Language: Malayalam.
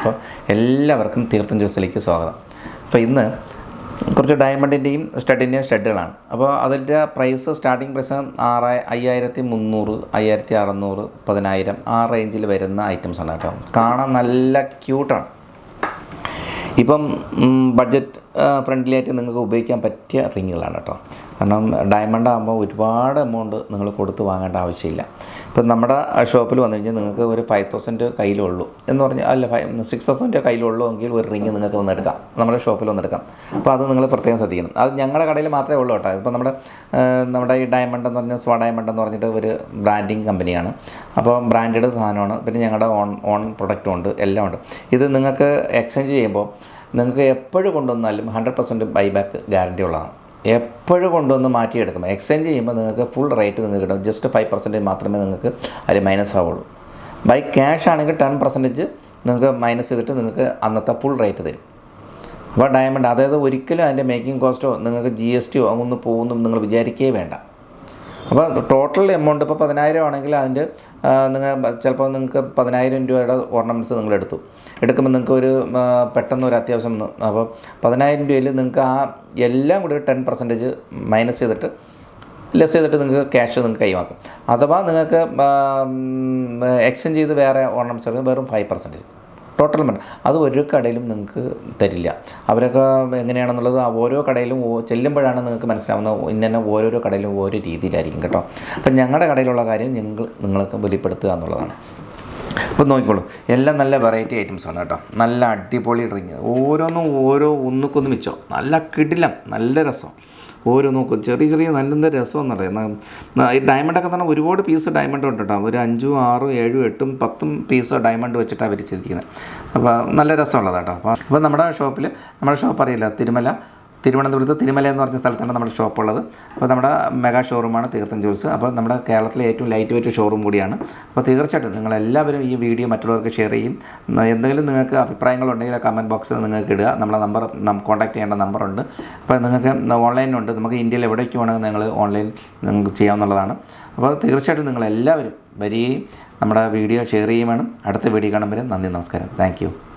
അപ്പോൾ എല്ലാവർക്കും തീർത്ഥം ജ്യൂസിലേക്ക് സ്വാഗതം. അപ്പോൾ ഇന്ന് കുറച്ച് ഡയമണ്ടിന്റെയും സ്റ്റഡിന്റെയും സ്റ്റഡുകളാണ് അപ്പോൾ അതിന്റെ പ്രൈസ് സ്റ്റാർട്ടിംഗ് പ്രൈസ് ആറ് അയ്യായിരത്തി മുന്നൂറ് അയ്യായിരത്തി അറുന്നൂറ് പതിനായിരം ആ റേഞ്ചിൽ വരുന്ന ഐറ്റംസ് ആണ് കേട്ടോ. കാണാൻ നല്ല ക്യൂട്ടാണ് ഇപ്പം ബഡ്ജറ്റ് ഫ്രണ്ട്ലി ആയിട്ട് നിങ്ങൾക്ക് ഉപയോഗിക്കാൻ പറ്റിയ റിങ്ങുകളാണ് കേട്ടോ. കാരണം ഡയമണ്ട് ആകുമ്പോൾ ഒരുപാട് എമൗണ്ട് നിങ്ങൾ കൊടുത്ത് വാങ്ങേണ്ട ആവശ്യമില്ല. ഇപ്പം നമ്മുടെ ഷോപ്പിൽ വന്നു കഴിഞ്ഞാൽ നിങ്ങൾക്ക് ഒരു ഫൈവ് തൗസൻഡ് കയ്യിലുള്ളൂ എന്ന് പറഞ്ഞാൽ അല്ല ഫൈവ് സിക്സ് തൗസൻഡ് കയ്യിലുള്ളൂ എങ്കിൽ ഒരു റിങ് നിങ്ങൾക്ക് വന്നെടുക്കാം നമ്മുടെ ഷോപ്പിൽ വന്നെടുക്കാം അപ്പോൾ അത് നിങ്ങൾ പ്രത്യേകം ശ്രദ്ധിക്കണം. അത് ഞങ്ങളുടെ കടയിൽ മാത്രമേ ഉള്ളൂ കേട്ടോ. ഇപ്പോൾ നമ്മുടെ നമ്മുടെ ഈ ഡയമണ്ട് എന്ന് പറഞ്ഞാൽ സ്വാ ഡയമണ്ട് എന്ന് പറഞ്ഞിട്ട് ഒരു ബ്രാൻഡിങ് കമ്പനിയാണ് അപ്പോൾ ബ്രാൻഡഡ് സാധനമാണ്. പിന്നെ ഞങ്ങളുടെ ഓൺ ഓൺ പ്രൊഡക്റ്റും ഉണ്ട്. എല്ലാം ഉണ്ട്. ഇത് നിങ്ങൾക്ക് എക്സ്ചേഞ്ച് ചെയ്യുമ്പോൾ നിങ്ങൾക്ക് എപ്പോഴും കൊണ്ടുവന്നാലും ഹൺഡ്രഡ് പെർസെന്റ് ബൈബാക്ക് ഗ്യാരണ്ടി ഉള്ളതാണ്. എപ്പോഴും കൊണ്ടുവന്ന് മാറ്റിയെടുക്കും. എക്സ്ചേഞ്ച് ചെയ്യുമ്പോൾ നിങ്ങൾക്ക് ഫുൾ റേറ്റ് നിങ്ങൾക്ക് കിട്ടും. ജസ്റ്റ് ഫൈവ് പെർസെന്റേജ് മാത്രമേ നിങ്ങൾക്ക് അതിൽ മൈനസ് ആവുള്ളൂ. ബൈ ക്യാഷ് ആണെങ്കിൽ ടെൻ പെർസെന്റേജ് നിങ്ങൾക്ക് മൈനസ് ചെയ്തിട്ട് നിങ്ങൾക്ക് അന്നത്തെ ഫുൾ റേറ്റ് തരും. അപ്പോൾ ഡയമണ്ട് അതായത് ഒരിക്കലും അതിന്റെ മേക്കിംഗ് കോസ്റ്റോ നിങ്ങൾക്ക് ജി എസ് ടിയോ അങ്ങൊന്നും പോകുന്നു നിങ്ങൾ വിചാരിക്കുകയേ വേണ്ട. അപ്പോൾ ടോട്ടൽ എമൗണ്ട് ഇപ്പോൾ പതിനായിരം ആണെങ്കിൽ അതിന്റെ നിങ്ങൾ ചിലപ്പോൾ നിങ്ങൾക്ക് പതിനായിരം രൂപയുടെ ഓർണമെന്റ്സ് നിങ്ങൾ എടുത്തു. എടുക്കുമ്പോൾ നിങ്ങൾക്ക് ഒരു പെട്ടെന്ന് ഒരു അത്യാവശ്യം അപ്പോൾ പതിനായിരം രൂപയിൽ നിങ്ങൾക്ക് ആ എല്ലാം കൂടി ഒരു ടെൻ പെർസെന്റേജ് മൈനസ് ചെയ്തിട്ട് ലെസ് ചെയ്തിട്ട് നിങ്ങൾക്ക് ക്യാഷ് നിങ്ങൾക്ക് കൈമാക്കും. അഥവാ നിങ്ങൾക്ക് എക്സ്ചേഞ്ച് ചെയ്ത് വേറെ ഓർണമെന്റ്സ് എടുക്കും വെറും ഫൈവ് പെർസെന്റേജ് ടോട്ടൽ മൺ അത് ഒരു കടയിലും നിങ്ങൾക്ക് തരില്ല. അവരൊക്കെ എങ്ങനെയാണെന്നുള്ളത് ഓരോ കടയിലും ചെല്ലുമ്പോഴാണ് നിങ്ങൾക്ക് മനസ്സിലാവുന്നത് ഇന്ന ഓരോരോ കടയിലും ഓരോ രീതിയിലായിരിക്കും കേട്ടോ. അപ്പം ഞങ്ങളുടെ കടയിലുള്ള കാര്യം ഞങ്ങൾ നിങ്ങൾക്ക് വെളിപ്പെടുത്തുക എന്നുള്ളതാണ്. അപ്പോൾ നോക്കിക്കോളൂ. എല്ലാം നല്ല വെറൈറ്റി ഐറ്റംസ് ആണ് കേട്ടോ. നല്ല അടിപൊളി ഡ്രിങ്ക് ഓരോന്നും ഓരോ ഒന്നുക്കൊന്ന് മിച്ചോ. നല്ല കിടിലം. നല്ല രസം. ഓരോ നോക്കും ചെറിയ ചെറിയ നല്ല രസം എന്നറിയാം ഈ ഡയമണ്ടൊക്കെ തന്നെ ഒരുപാട് പീസ് ഡയമണ്ട് ഉണ്ട് കേട്ടോ. ഒരു അഞ്ചും ആറും ഏഴും എട്ടും പത്തും പീസ് ഡയമണ്ട് വെച്ചിട്ടാണ് അവർ ചെയ്തിരിക്കുന്നത് അപ്പോൾ നല്ല രസമുള്ളതാണ് കേട്ടോ. അപ്പോൾ അപ്പോൾ നമ്മുടെ ഷോപ്പിൽ നമ്മുടെ ഷോപ്പ് അറിയില്ല തിരുമല തിരുവനന്തപുരത്ത് തിരുമല എന്ന് പറഞ്ഞ സ്ഥലത്താണ് നമ്മുടെ ഷോപ്പുള്ളത്. അപ്പോൾ നമ്മുടെ മെഗാ ഷോറൂമാണ് തീർത്ഥം ജ്യൂസ് അപ്പോൾ നമ്മുടെ കേരളത്തിലെ ഏറ്റവും ലൈറ്റ് വെയിറ്റ് ഷോറൂം കൂടിയാണ്. അപ്പോൾ തീർച്ചയായിട്ടും നിങ്ങളെല്ലാവരും ഈ വീഡിയോ മറ്റുള്ളവർക്ക് ഷെയർ ചെയ്യും. എന്തെങ്കിലും നിങ്ങൾക്ക് അഭിപ്രായങ്ങളുണ്ടെങ്കിൽ കമന്റ് ബോക്സിൽ നിങ്ങൾക്ക് ഇടുക. നമ്മുടെ നമ്പർ കോൺടാക്ട് ചെയ്യേണ്ട നമ്പറുണ്ട് അപ്പോൾ നിങ്ങൾക്ക് ഓൺലൈനുണ്ട് നമുക്ക് ഇന്ത്യയിൽ എവിടേക്ക് വേണമെങ്കിൽ നിങ്ങൾ ഓൺലൈൻ നിങ്ങൾക്ക് ചെയ്യാവുന്നതാണ്. അപ്പോൾ തീർച്ചയായിട്ടും നിങ്ങളെല്ലാവരും വരികയും നമ്മുടെ വീഡിയോ ഷെയർ ചെയ്യുകയും വേണം അടുത്ത വീഡിയോ കാണുമ്പോൾ നന്ദി നമസ്കാരം. താങ്ക്